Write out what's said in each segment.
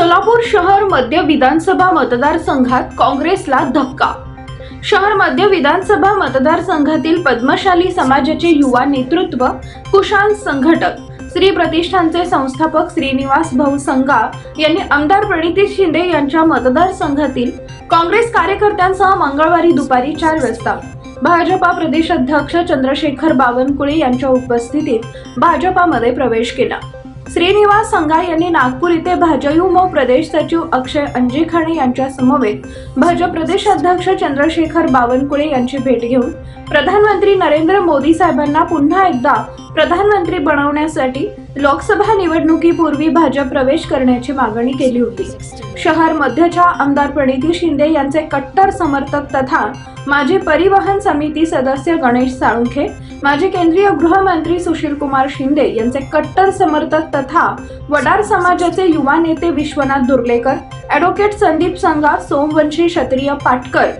सोलापूर शहर मध्य विधानसभा मतदारसंघात काँग्रेसला धक्का. शहर मध्य विधानसभा मतदारसंघातील पद्मशाली समाजाचे युवा नेतृत्व कुशाल संघटक श्री प्रतिष्ठानचे संस्थापक श्रीनिवास भाऊ संगा यांनी आमदार प्रणिती शिंदे यांच्या मतदारसंघातील काँग्रेस कार्यकर्त्यांसह मंगळवारी दुपारी चार वाजता भाजपा प्रदेशाध्यक्ष चंद्रशेखर बावनकुळे यांच्या उपस्थितीत भाजपामध्ये प्रवेश केला. श्रीनिवास संघा यांनी नागपूर येथे भाजयुमो प्रदेश सचिव अक्षय अंजिखाणे यांच्या समवेत भाजप प्रदेशाध्यक्ष चंद्रशेखर बावनकुळे यांची भेट घेऊन प्रधानमंत्री नरेंद्र मोदी साहेबांना पुन्हा एकदा प्रधानमंत्री बनवण्यासाठी लोकसभा निवडणुकीपूर्वी भाजप प्रवेश करण्याची मागणी केली होती. शहर मध्यच्या आमदार प्रणिती शिंदे यांचे कट्टर समर्थक तथा माजी परिवहन समिती सदस्य गणेश साळुंखे माजी केंद्रीय गृहमंत्री सुशील कुमार शिंदे यांचे कट्टर समर्थक तथा वडार समाजाचे युवा नेते विश्वनाथ दुर्लेकर ॲडव्होकेट संदीप संगा सोमवंशी क्षत्रिय पाटकर.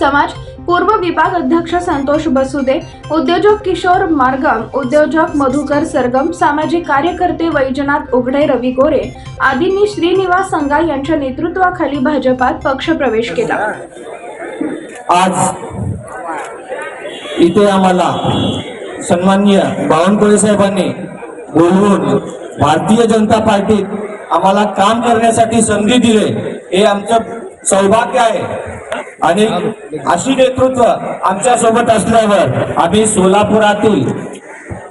समाज पूर्व विभाग अध्यक्ष संतोष बसुदे उद्योजक किशोर मार्गम उद्योजक मधुकर सरगम सामाजिक कार्यकर्ते वैजनाथ उघडे रवी गोरे आदींनी श्रीनिवास संघा यांच्या नेतृत्वाखाली भाजपात पक्षप्रवेश केला. आज इथे आम्हाला सन्माननीय बावनकुळे साहेबांनी बोलवून भारतीय जनता पार्टीत आम्हाला काम करण्यासाठी संधी दिले. हे आमचं सौभाग्य आहे. आणि अशी नेतृत्व आमच्यासोबत असल्यावर आम्ही सोलापुरातील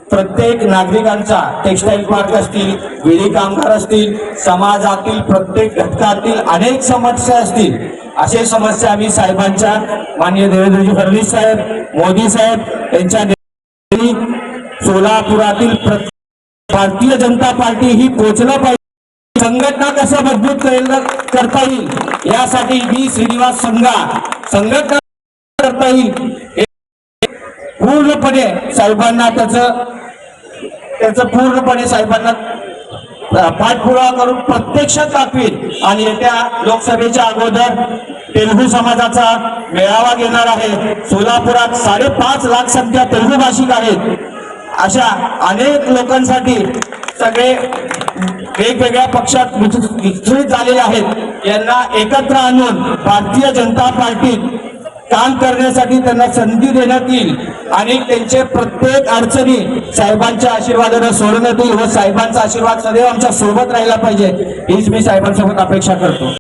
प्रत्येक नागरिकांचा टेक्सटाईल पार्क असतील विडी कामगार असतील समाजातील प्रत्येक घटकातील अनेक समस्या असतील असे समस्या आम्ही साहेबांच्या माननीय देवेंद्रजी फडणवीस साहेब मोदी साहेब यांच्या सोलापुरातील प्रत्येक भारतीय जनता पार्टी ही पोचलं पाहिजे. संघटना कसं मजबूत करता येईल? यासाठी मी श्रीनिवास संघा संघटना करता येईल पूर्णपणे साहेबांना त्याचं त्याचं पूर्णपणे साहेबांना पाठपुरावा करून प्रत्यक्षात दाखवेल आणि येत्या लोकसभेच्या अगोदर तेलुगू समाजाचा मेळावा घेणार आहे. सोलापुरात साडेपाच लाख संख्या तेलुगू भाषिक आहेत. अशा अनेक लोकांसाठी सगळे वेगवेगळ्या पक्षात विच- विचलित झालेले आहेत. यांना एकत्र आणून भारतीय जनता पार्टीत काम करण्यासाठी त्यांना संधी देण्यात येईल आणि त्यांचे प्रत्येक अडचणी साहेबांच्या आशीर्वादाने सोडण्यात येईल व साहेबांचा आशीर्वाद सदैव आमच्यासोबत राहिला पाहिजे हीच मी साहेबांसोबत अपेक्षा करतो.